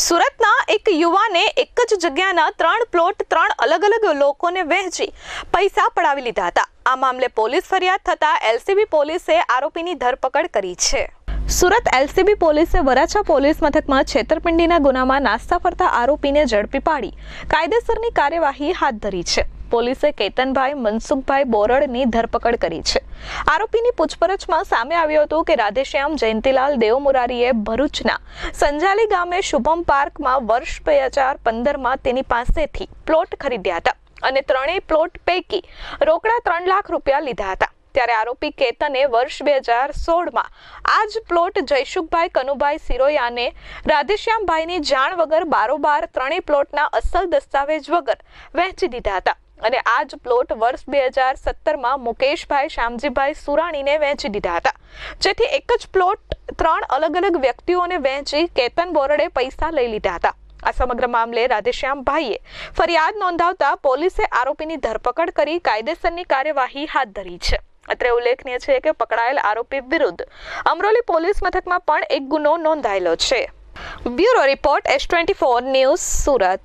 સુરતના એક યુવાને એક જ જગ્યાના ત્રણ પ્લોટ, ત્રણ અલગ અલગ લોકોને વહેંચી પૈસા પડાવી લીધા હતા. આ મામલે પોલીસ ફરિયાદ થતાં એલસીબી પોલીસે આરોપીની ધરપકડ કરી છે. સુરત એલસીબી પોલીસે વરાછા પોલીસ મથકમાં છેતરપિંડીના ગુનામાં નાસ્તા ફરતા આરોપીને ઝડપી પાડી. કાયદેસરની કાર્યવાહી હાથ ધરી છે. પોલીસે કેતનભાઈ, મનસુખભાઈ બોરડની ધરપકડ કરી છે. આરોપીની પૂછપરછમાં સામે આવ્યું હતું કે રાધેશ્યામ જયંતિલાલ દેવમુરારીએ ભરૂચના સંજાલી ગામે શુભમ પાર્કમાં વર્ષ બે હજાર પંદરમાં તેની પાસેથી પ્લોટ ખરીદ્યા હતા અને ત્રણેય પ્લોટ પૈકી રોકડા ત્રણ લાખ રૂપિયા લીધા હતા. ત્યારે આરોપી કેતને વર્ષ બે હજાર સોળમાં આ જ પ્લોટ જયસુખભાઈ કનુભાઈ સિરોયાને રાધેશ્યામભાઈની જાણ વગર બારોબાર ત્રણેય પ્લોટના અસલ દસ્તાવેજ વગર વહેંચી દીધા હતા. અને આ જ પ્લોટ વર્ષ બે હજાર સત્તરમાં મુકેશભાઈ શ્યામજીભાઈ સુરાણીને વહેંચી દીધા હતા. જેથી એક જ પ્લોટ ત્રણ અલગ અલગ વ્યક્તિઓને વહેંચી કેતન બોરડે પૈસા લઈ લીધા હતા. આ સમગ્ર મામલે રાધેશ્યામભાઈએ ફરિયાદ નોંધાવતા પોલીસે આરોપીની ધરપકડ કરી કાયદેસરની કાર્યવાહી હાથ ધરી છે. અત્રે ઉલ્લેખનીય છે કે પકડાયેલ આરોપી વિરુદ્ધ અમરોલી પોલીસ મથકમાં પણ એક ગુનો નોંધાયેલો છે. Bureau report S twenty four news Surat.